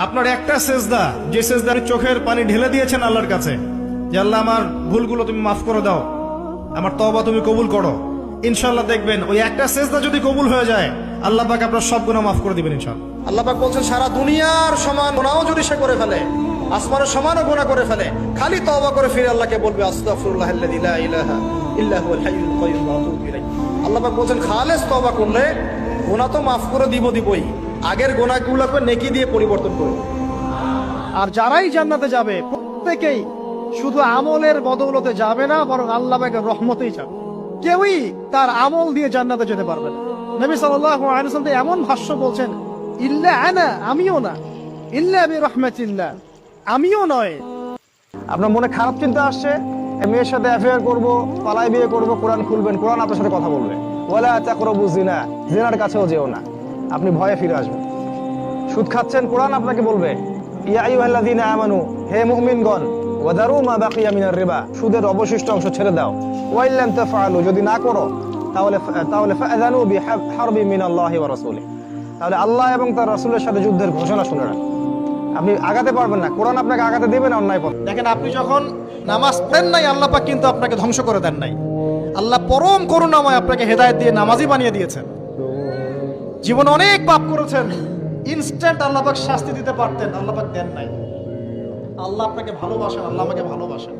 আপনার একটা সেজদা, যে সেজদা আপনি চোখের পানি ঢেলে দিয়েছেন আল্লাহর কাছে, যে আল্লাহ আমার ভুলগুলো তুমি মাফ করে দাও, আমার তবা তুমি কবুল করো। ইনশাল্লাহ দেখবেন, ওই একটা সেজদা যদি কবুল হয়ে যায়, আল্লাহ পাক আপনার সব গুণা মাফ করে দিবেন ইনশাল্লাহ আল্লাহ পাক বলছেন, সারা দুনিয়ার সমান গোনাও যদি সে করে ফেলে, আসমানের সমানও গোনা করে ফেলে, খালি তবা করে ফিরে আল্লাহকে বলবে লা ইলাহা ইল্লা হুয়াল হাইয়ুল কাইয়্যুম ওয়া আতুবু ইলাইহি আল্লাহ পাক বলছেন, খালেস তবা করলে গোনা তো মাফ করে দিব দিবই। আগের গোনাগুলোকে নেকি দিয়ে পরিবর্তন করবে আর যারাই জান্নাতে যাবে প্রত্যেকেই শুধু আমলের বদৌলতে যাবে না বরং আল্লাহ পাকের রহমতেই যাবে। কেউই তার আমল দিয়ে জান্নাতে যেতে পারবে না। নবী সাল্লাল্লাহু আলাইহি এমন ভাষ্য বলছেন ইল্লা আনা আমিও না। ইল্লা বি রাহমাতিল্লাহ আমিও নয়। আপনার মনে খারাপ চিন্তা আসছে? মেয়ের সাথে অ্যাফেয়ার করব পালাই বিয়ে করব কোরআন খুলবেন কোরআন আপনার সাথে কথা বলবে। ওয়ালা তাকরাবু জিনা জিনার কাছেও যেও না। আপনি ভয়ে ফিরে আসবেন। সুদ খাচ্ছেন, কোরআন আপনাকে বলবে সুদের অবশিষ্ট অংশ ছেড়ে দাও। যদি না করো, তাহলে তাহলে তাহলে আল্লাহ এবং তার রাসূলের সাথে যুদ্ধের ঘোষণা শুনে আপনি আগাতে পারবেন না, কোরআন আপনাকে আগাতে দেবে না, অন্যায় পথ। দেখেন, আপনি যখন নামাজ পড়েন নাই, আল্লাহ কিন্তু আপনাকে ধ্বংস করে দেন নাই। আল্লাহ পরম করুণাময় আপনাকে হেদায়েত দিয়ে নামাজি বানিয়ে দিয়েছেন। জীবনে অনেক পাপ করেছেন ইনস্ট্যান্ট আল্লাহবাক শাস্তি দিতে পারতেন আল্লাহবাক দেন নাই। আল্লাহ আপনাকে ভালোবাসেন, আল্লাহ আমাকে ভালোবাসেন।